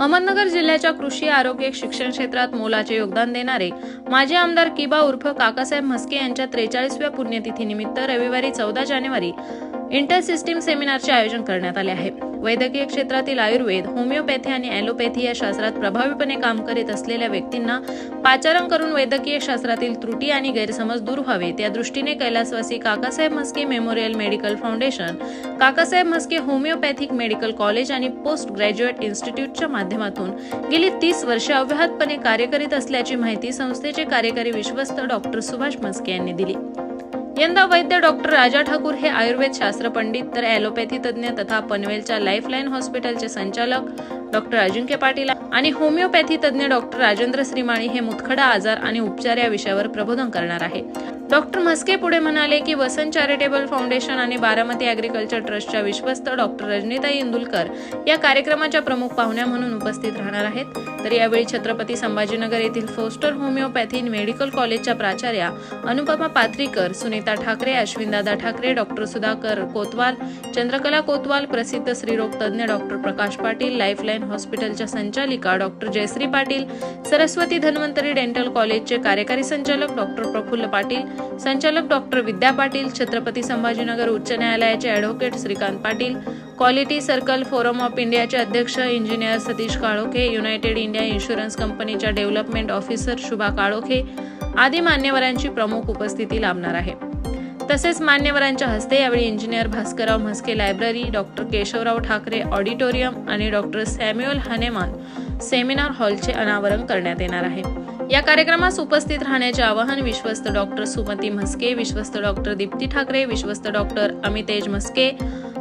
अहमदनगर जिल्ह्याच्या कृषी आरोग्य शिक्षण क्षेत्रात मोलाचे योगदान देणारे माजी आमदार किबा उर्फ काकासाहेब म्हस्के यांच्या त्रेचाळीसव्या पुण्यतिथीनिमित्त रविवारी चौदा जानेवारी इंटर सिस्टीम सेमिनारचे आयोजन करण्यात आले आहे. वैद्यकीय क्षेत्रातील आयुर्वेद होमिओपॅथी आणि ॲलोपॅथी या शास्त्रात प्रभावीपणे काम करीत असलेल्या व्यक्तींना पाचारण करून वैद्यकीय शास्त्रातील त्रुटी आणि गैरसमज दूर व्हावे त्या दृष्टीने कैलासवासी Kakasaheb Mhaske memorial medical foundation Kakasaheb Mhaske homeopathic medical college आणि पोस्ट ग्रॅज्युएट इन्स्टिट्यूटच्या माध्यमातून गेली तीस वर्षे अव्याहतपणे कार्य करीत असल्याची माहिती संस्थेचे कार्यकारी विश्वस्त डॉक्टर सुभाष म्हस्के यांनी दिली. यंदा वैद्य डॉक्टर राजा ठाकूर हे आयुर्वेद शास्त्र पंडित तर ॲलोपॅथी तज्ज्ञ तथा पनवेलच्या लाईफलाईन हॉस्पिटलचे संचालक डॉक्टर अजिंक्य पाटील आणि होमिओपॅथी तज्ज्ञ डॉक्टर राजेंद्र श्रीमाळी हे मुतखडा आजार आणि उपचार या विषयावर प्रबोधन करणार आहे. डॉक्टर म्हस्के पुढे म्हणाले की वसंत चॅरिटेबल फाउंडेशन आणि बारामती ॲग्रिकल्चर ट्रस्टच्या विश्वस्त डॉक्टर रजनीताई इंदुलकर या कार्यक्रमाच्या प्रमुख पाहुण्या म्हणून उपस्थित राहणार आहेत. तर यावेळी छत्रपती संभाजीनगर येथील फोस्टर होमिओपॅथी मेडिकल कॉलेजच्या प्राचार्या अनुपमा पात्रीकर सुनीता ठाकरे अश्विनदादा ठाकरे डॉक्टर सुधाकर कोतवाल चंद्रकला कोतवाल प्रसिद्ध स्त्रीरोग तज्ज्ञ डॉक्टर प्रकाश पाटील लाईफलाईन हॉस्पिटलच्या संचालिका डॉक्टर जयश्री पाटील सरस्वती धन्वंतरी डेंटल कॉलेजचे कार्यकारी संचालक डॉक्टर प्रफुल्ल पाटील संचालक डॉक्टर विद्या पाटील छत्रपती संभाजीनगर उच्च न्यायालयाचे advocate Shrikant Patil quality circle forum of इंडियाचे अध्यक्ष engineer Satish Kalokhe United India insurance कंपनीच्या डेव्हलपमेंट ऑफिसर शुभा काळोखे आदी मान्यवरांची प्रमुख उपस्थिती लाभणार आहे. तसेच मान्यवरांच्या हस्ते यावेळी engineer Bhaskarrao Mhaske library doctor Keshavrao Thakare auditorium आणि डॉक्टर सॅम्युअल हनेमान सेमिनार हॉलचे अनावरण करण्यात येणार आहे. या कार्यक्रमास उपस्थित राहण्याचे आवाहन विश्वस्त डॉक्टर सुमती म्हस्के विश्वस्त डॉक्टर दीप्ती ठाकरे विश्वस्त डॉक्टर अमितेज म्हस्के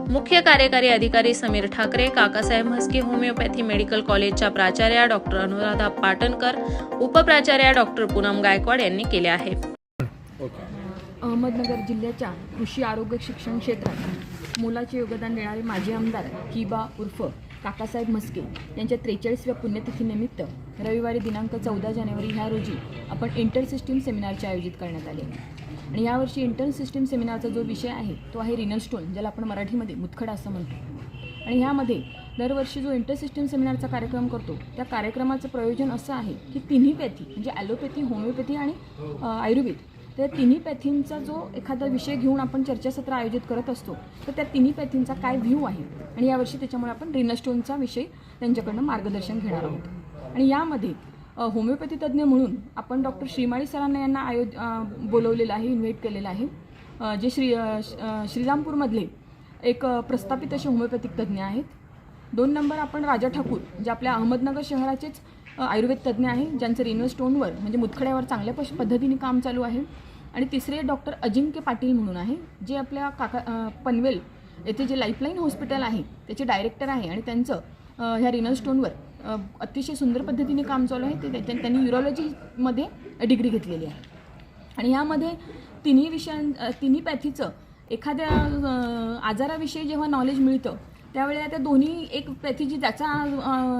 मुख्य कार्यकारी अधिकारी समीर ठाकरे काकासाहेब म्हस्के होमिओपॅथी मेडिकल कॉलेजच्या प्राचार्या डॉक्टर अनुराधा पाटणकर उपप्राचार्या डॉक्टर पूनम गायकवाड यांनी केले आहे. अहमदनगर जिल्ह्याच्या कृषी आरोग्य शिक्षण क्षेत्रात मोलाचे योगदान देणारे माजी आमदार किबा उर्फ काकासाहेब म्हस्के यांच्या त्रेचाळीसव्या पुण्यतिथीनिमित्त रविवारी दिनांक चौदा जानेवारी ह्या रोजी आपण इंटर सिस्टीम सेमिनारचे आयोजित करण्यात आले. आणि यावर्षी इंटर सिस्टीम सेमिनारचा जो विषय आहे तो आहे रिनल स्टोन ज्याला आपण मराठीमध्ये मुतखडा असं म्हणतो. आणि ह्यामध्ये दरवर्षी जो इंटर सिस्टीम सेमिनारचा कार्यक्रम करतो त्या कार्यक्रमाचं प्रयोजन असं आहे की तिन्ही पॅथी म्हणजे ॲलोपॅथी होमिओपॅथी आणि आयुर्वेद त्या तिन्ही पॅथींचा जो एखादा विषय घेऊन आपण चर्चासत्र आयोजित करत असतो तर त्या तिन्ही पॅथींचा काय व्ह्यू आहे? आणि यावर्षी त्याच्यामुळे आपण रिनस्टोनचा विषय त्यांच्याकडनं मार्गदर्शन घेणार आहोत. आणि यामध्ये होमिओपॅथी तज्ज्ञ म्हणून आपण डॉक्टर श्रीमाळी सरांना यांना आयो बोलवलेलं आहे इन्व्हाइट केलेलं आहे. जे श्री श- श्रीरामपूरमधले एक प्रस्थापित असे होमिओपॅथिक तज्ज्ञ आहेत. दोन नंबर आपण राजा ठाकूर जे आपल्या अहमदनगर शहराचेच आयुर्वेद तज्ज्ञ आहे ज्यांचं रिनल स्टोनवर म्हणजे मुतखड्यावर चांगल्या पश पद्धतीने काम चालू आहे. आणि तिसरे डॉक्टर अजिंक्य पाटील म्हणून आहे जे आपल्या काका पनवेल येथे जे लाईफलाईन हॉस्पिटल आहे त्याचे डायरेक्टर आहे आणि त्यांचं ह्या रिनल स्टोनवर अतिशय सुंदर पद्धतीने काम चालू आहे. ते त्याच्या- त्यांनी युरोलॉजीमध्ये डिग्री घेतलेली आहे. आणि यामध्ये तिन्ही विषयां तिन्ही पॅथीचं एखाद्या आजाराविषयी जेव्हा नॉलेज मिळतं त्यावेळेला त्या दोन्ही एक पॅथी जी ज्याचा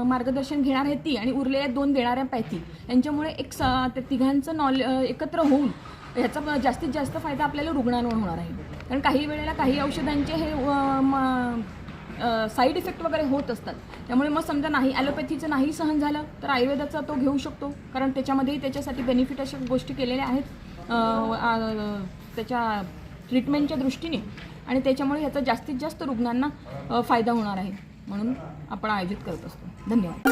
मार्गदर्शन घेणार आहे ती आणि उरलेल्या दोन देणाऱ्या पॅथी यांच्यामुळे एक स त्या तिघांचं नॉले एकत्र होऊन ह्याचा जास्तीत जास्त फायदा आपल्याला रुग्णांवर होणार आहे. कारण काही वेळेला काही औषधांचे हे म- साईड इफेक्ट वगैरे होत असतात. त्यामुळे मग समजा नाही ॲलोपॅथीचं नाही सहन झालं तर आयुर्वेदाचा तो घेऊ शकतो. कारण त्याच्यामध्येही त्याच्यासाठी बेनिफिट अशा गोष्टी केलेल्या आहेत. त्याच्या ट्रीटमेंटच्या दृष्टीने. आणि त्याच्यामुळे ह्याचा जास्तीत जास्त रुग्णांना फायदा होणार आहे. म्हणून आपण आयोजित करत असतो. धन्यवाद.